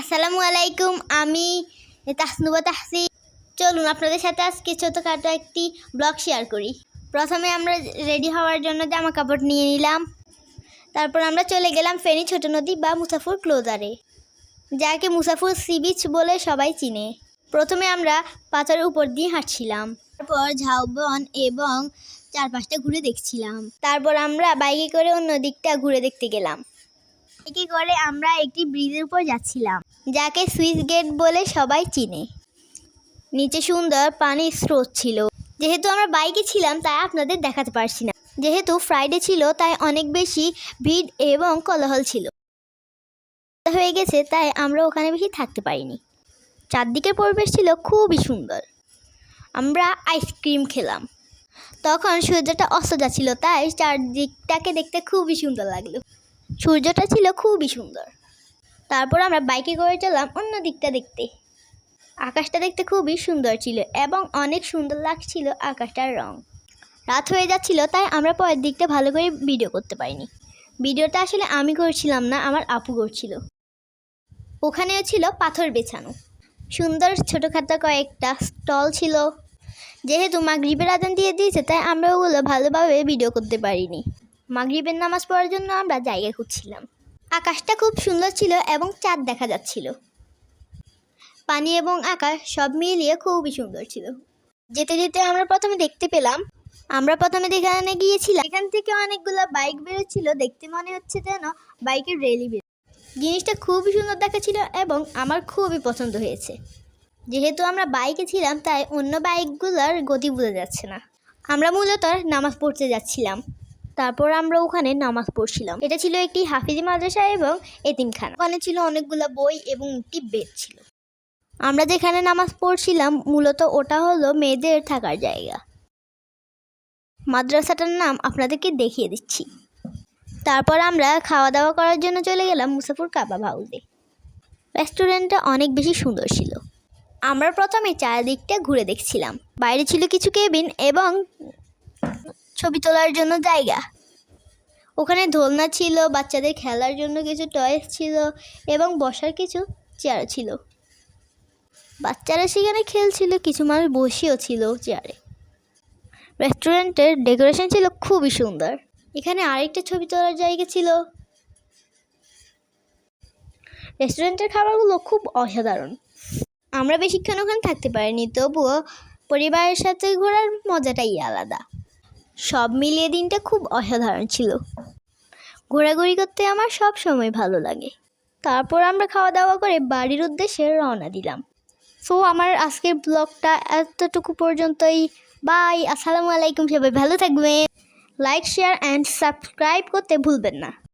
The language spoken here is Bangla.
আসসালামু আলাইকুম, আমি তাসনুবা তাহসি চলুন আপনাদের সাথে আজকে ছোটোখাটো একটি ব্লগ শেয়ার করি। প্রথমে আমরা রেডি হওয়ার জন্য জামা কাপড় নিয়ে নিলাম। তারপর আমরা চলে গেলাম ফেনী ছোট নদী বা মুসাফুর ক্লোজারে, যাকে মুসাফুর সি বিচ বলে সবাই চিনে। প্রথমে আমরা পাথরের উপর দিয়ে হাঁটছিলাম। তারপর ঝাউবন এবং চারপাশটা ঘুরে দেখছিলাম। তারপর আমরা বাইকে করে অন্য দিকটা ঘুরে দেখতে গেলাম। বাইকে করে আমরা একটি ব্রিজের উপর যাচ্ছিলাম, যাকে সুইচ গেট বলে সবাই চিনে। নিচে সুন্দর পানির স্রোত ছিল। যেহেতু আমরা বাইকে ছিলাম, তাই আপনাদের দেখাতে পারছি না। যেহেতু ফ্রাইডে ছিল, তাই অনেক বেশি ভিড় এবং কোলাহল ছিল। হয়ে গেছে, তাই আমরা ওখানে বেশি থাকতে পারিনি। চারদিকের পরিবেশ ছিল খুবই সুন্দর। আমরা আইসক্রিম খেলাম। তখন সূর্যটা অস্ত যাচ্ছিল, তাই চারদিকটাকে দেখতে খুবই সুন্দর লাগল। সূর্যটা ছিল খুবই সুন্দর। তারপর আমরা বাইকে করে চললাম অন্য দিকটা দেখতে। আকাশটা দেখতে খুবই সুন্দর ছিল এবং অনেক সুন্দর লাগছিল আকাশটার রং। রাত হয়ে যাচ্ছিল, তাই আমরা পরের দিকটা ভালো করে ভিডিও করতে পারিনি। ভিডিওটা আসলে আমি করছিলাম না, আমার আপু করছিল। ওখানেও ছিল পাথর বেছানো। সুন্দর ছোটোখাটো কয়েকটা স্টল ছিল। যেহেতু মা মাগরিবের আদান দিয়ে দিয়েছে, তাই আমরা ওগুলো ভালোভাবে ভিডিও করতে পারিনি। মাগরিবের নামাজ পড়ার জন্য আমরা জায়গা খুঁজছিলাম। আকাশটা খুব সুন্দর ছিল এবং চাঁদ দেখা যাচ্ছিল। পানি এবং আকাশ সব মিলিয়ে খুবই সুন্দর ছিল। যেতে যেতে আমরা প্রথমে দেখতে পেলাম, আমরা প্রথমে যেখানে গিয়েছিলাম এখান থেকে অনেকগুলো বাইক বেরোচ্ছিল। দেখতে মনে হচ্ছে যেন বাইকের র্যালি বের জিনিসটা খুবই সুন্দর দেখাচ্ছিল এবং আমার খুবই পছন্দ হয়েছে। যেহেতু আমরা বাইকে ছিলাম, তাই অন্য বাইকগুলোর গতি বোঝা যাচ্ছে না। আমরা মূলত নামাজ পড়তে যাচ্ছিলাম। তারপর আমরা ওখানে নামাজ পড়ছিলাম। এটা ছিল একটি হাফিজি মাদ্রাসা এবং এতিমখানা। ওখানে ছিল অনেকগুলো বই এবং একটি বেড ছিল। আমরা যেখানে নামাজ পড়ছিলাম, মূলত ওটা হলো মেয়েদের থাকার জায়গা। মাদ্রাসাটার নাম আপনাদেরকে দেখিয়ে দিচ্ছি। তারপর আমরা খাওয়া দাওয়া করার জন্য চলে গেলাম মুসাফুর কাবাব হাউসে। রেস্টুরেন্টটা অনেক বেশি সুন্দর ছিল। আমরা প্রথমে চারিদিকটা ঘুরে দেখছিলাম। বাইরে ছিল কিছু কেবিন এবং ছবি তোলার জন্য জায়গা। ওখানে দোলনা ছিল, বাচ্চাদের খেলার জন্য কিছু টয়েস ছিল এবং বসার কিছু চেয়ার ছিল। বাচ্চারা সেখানে খেলছিল, কিছু মানুষ বসেও ছিল চেয়ারে রেস্টুরেন্টের ডেকোরেশন ছিল খুবই সুন্দর। এখানে আরেকটা ছবি তোলার জায়গা ছিল। রেস্টুরেন্টের খাবারগুলো খুব অসাধারণ। আমরা বেশিক্ষণ ওখানে থাকতে পারিনি, তবুও পরিবারের সাথে ঘোরার মজাটাই আলাদা। সব মিলিয়ে দিনটা খুব অসাধারণ ছিল। ঘোরাঘুরি করতে আমার সব সময় ভালো লাগে। তারপর আমরা খাওয়া দাওয়া করে বাড়ির উদ্দেশ্যে রওনা দিলাম। সো, আমার আজকের ব্লগটা এতটুকু পর্যন্তই। বাই, আসসালামু আলাইকুম সবাই, ভালো থাকবেন। লাইক, শেয়ার, অ্যান্ড সাবস্ক্রাইব করতে ভুলবেন না।